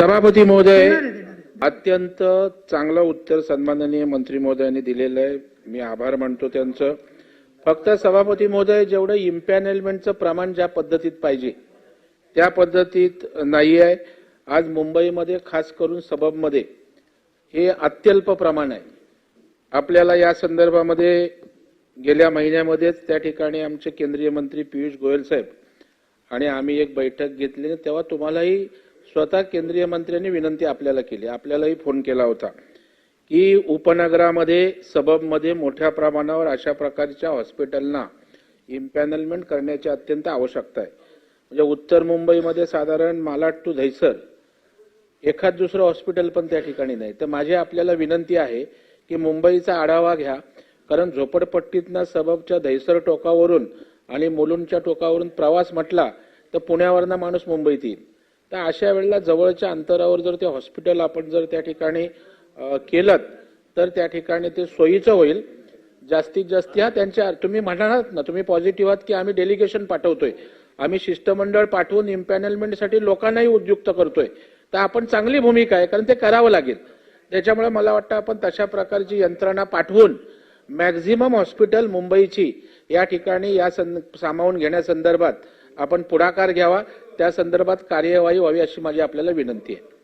सभापती महोदय अत्यंत चांगलं उत्तर सन्माननीय मंत्री महोदयांनी दिलेलं आहे. मी आभार मानतो त्यांचं. फक्त सभापती महोदय जेवढं इम्पॅनेलमेंटचं प्रमाण ज्या पद्धतीत पाहिजे त्या पद्धतीत नाही आहे. आज मुंबईमध्ये खास करून सबबमध्ये हे अत्यल्प प्रमाण आहे. आपल्याला या संदर्भामध्ये गेल्या महिन्यामध्येच त्या ठिकाणी आमचे केंद्रीय मंत्री पियुष गोयल साहेब आणि आम्ही एक बैठक घेतली तेव्हा तुम्हालाही स्वतः केंद्रीय मंत्र्यांनी विनंती आपल्याला केली. आपल्यालाही फोन केला होता की उपनगरामध्ये सबबमध्ये मोठ्या प्रमाणावर अशा प्रकारच्या हॉस्पिटलना इम्पॅनलमेंट करण्याची अत्यंत आवश्यकता आहे. म्हणजे उत्तर मुंबईमध्ये साधारण मालाड टू धैसर एखाद दुसरं हॉस्पिटल पण त्या ठिकाणी नाही. तर माझी आपल्याला विनंती आहे की मुंबईचा आढावा घ्या. कारण झोपडपट्टीतनं सबबच्या धैसर टोकावरून आणि मुलुंडच्या टोकावरून प्रवास म्हटला तर पुण्यावरनं माणूस मुंबईत येईल. तर अशा वेळेला जवळच्या अंतरावर जर ते हॉस्पिटल आपण जर त्या ठिकाणी केलं तर त्या ठिकाणी ते सोयीचं होईल. जास्तीत जास्त ह्या त्यांच्या तुम्ही म्हणालात ना तुम्ही पॉझिटिव्ह आहात की आम्ही डेलिगेशन पाठवतोय. आम्ही शिष्टमंडळ पाठवून इम्पॅनलमेंटसाठी लोकांनाही उद्युक्त करतोय. तर आपण चांगली भूमिका आहे कारण ते करावं लागेल. त्याच्यामुळे मला वाटतं आपण तशा प्रकारची यंत्रणा पाठवून मॅक्झिमम हॉस्पिटल मुंबईची या ठिकाणी या सं सामावून घेण्यासंदर्भात आपण पुढाकार घ्यावा. त्या संदर्भात कार्यवाही व्हावी अशी माझी आपल्याला विनंती आहे.